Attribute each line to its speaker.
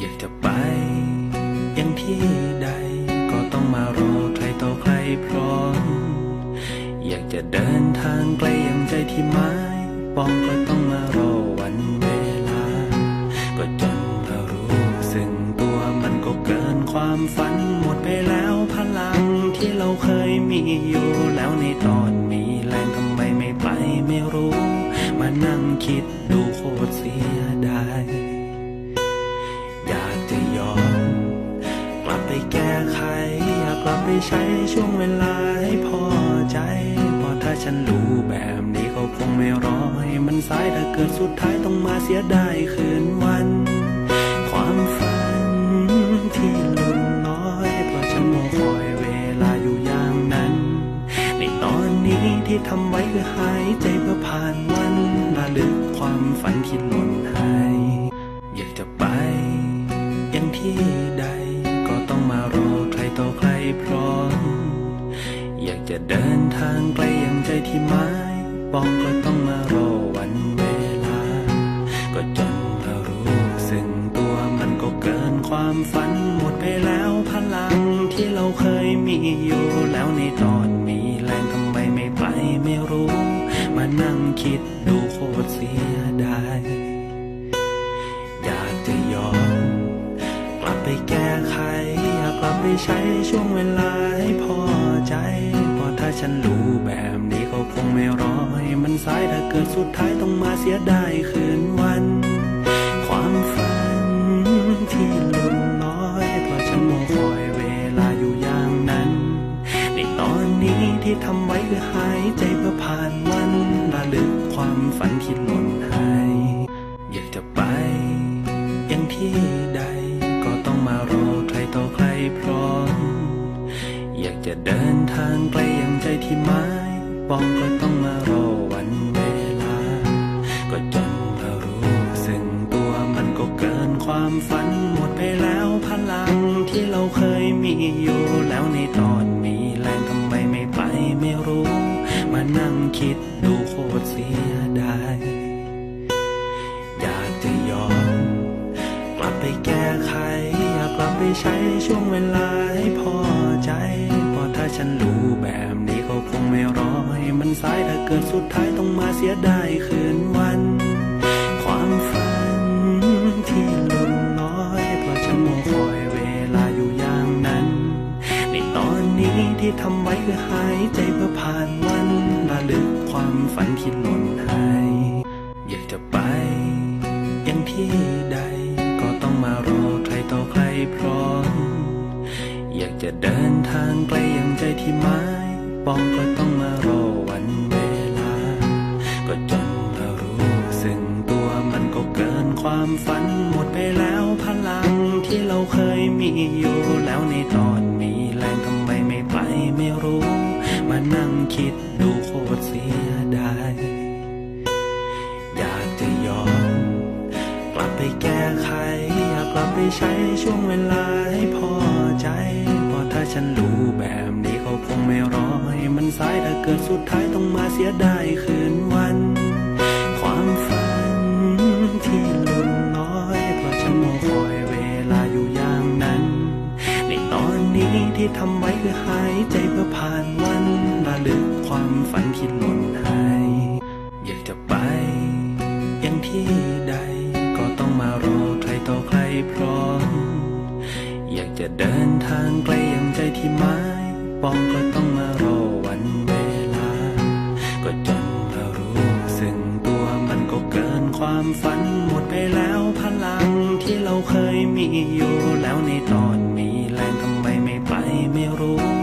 Speaker 1: อยากจะไป ยังที่ใด ก็ต้องมารอใครต่อใครพร้อม อยากจะเดินทางไกลอย่างใจที่หมายปองก็ต้องมารอวันเวลา ก็จนมารู้ซึ่งตัวมันก็เกินความฝัน หมดไปแล้วพลังที่เราเคยมีอยู่แล้วในตอนมีแรงทำไมไม่ไปไม่รู้ มานั่งคิดดูโคตรเสียดาย ลับไปแก้ไข อยากกลับไปใช้ช่วงเวลาให้พอใจ เพราะถ้าฉันรู้แบบนี้เขาคงไม่รอให้มันสายถ้าเกิดสุดท้ายต้องมาเสียดายคืนวัน ความฝันที่ลุดลอย เพราะฉันรอคอยเวลาอยู่อย่างนั้น ในตอนนี้ที่ทำไว้คือหายใจเพื่อผ่านวันระลึกความฝันที่หล่นหาย จะเดินทางไกลอย่างใจที่หมายปองก็ต้องมารอวันเวลา ก็จนมารู้ซึ่งตัวมันก็เกินความฝันหมดไปแล้วพลังที่เราเคยมีอยู่แล้วในตอนมีแรงทำไมไม่ไปไม่รู้ มานั่งคิดดูโคตรเสียดายอยากจะย้อน กลับไปแก้ไขอยากกลับไปใช้ช่วงเวลาให้พอใจ ฉันรู้แบบนี้เขาคงไม่รอให้มันสายถ้าเกิดสุดท้ายต้องมาเสียดายคืนวัน ความฝันที่ลุดลอยเพราะฉันรอคอยเวลาอยู่อย่างนั้น ในตอนนี้ที่ทำไว้คือหายใจเพื่อผ่านวันระลึกความฝันที่หล่นหายอยากจะไปยังที่ใดก็ต้องมารอใครต่อใครพร้อมอยากจะเดินทางไกลย่าง ที่หมายปองก็ต้องมารอวันเวลา ก็จนมารู้ซึ่งตัวมันก็เกินความฝันหมดไปแล้วพลังที่เราเคยมีอยู่แล้วในตอนมีแรงทำไมไม่ไปไม่รู้ มานั่งคิดดูโคตรเสียดายอยากจะย้อนกลับไปแก้ไขอยากกลับไปใช้ช่วงเวลาให้พอใจเพราะถ้าฉันรู้แบบนี้เขา ไม่รอให้มันสายถ้าเกิดสุดท้ายต้องมาเสียดายคืนวัน ความฝันที่ลุดลอย เพราะฉันรอคอยเวลาอยู่อย่างนั้น ในตอนนี้ที่ทำไว้คือหายใจเพื่อผ่านวันระลึกความฝันที่หล่นหายอยากจะไปยังที่ใด ก็ต้องมารอใครต่อใครพร้อมอยากจะเดินทางไกลอย่างใจที่หมาย ปองก็ต้องมารอวันเวลา ก็จนมารู้ซึ่งตัวมันก็เกินความฝันหมดไปแล้วพลังที่เราเคยมีอยู่แล้วในตอนมีแรงทำไมไม่ไปไม่รู้ มานั่งคิดดูโคตรเสียดายอยากจะย้อนกลับไปแก้ไข อยากกลับไปใช้ช่วงเวลาให้พอ ฉันรู้แบบนี้เขาคงไม่รอให้มันสายถ้าเกิดสุดท้ายต้องมาเสียดายคืนวัน ความฝันที่หลุดลอยเพราะฉันรอคอยเวลาอยู่อย่างนั้น ในตอนนี้ที่ทำไว้คือหายใจเพื่อผ่านวันระลึกความฝันที่หล่นหายอยากจะไปยังที่ใด ก็ต้องมารอใครต่อใครพร้อมอยาก จะเดินทางไกลอย่างใจที่หมายปองก็ต้องมารอวันเวลา ก็จนมารู้สึ่งตัวมันก็เกินความฝันหมดไปแล้วพลังที่เราเคยมีอยู่แล้วในตอนมีแรงทำไมไม่ไปไม่รู้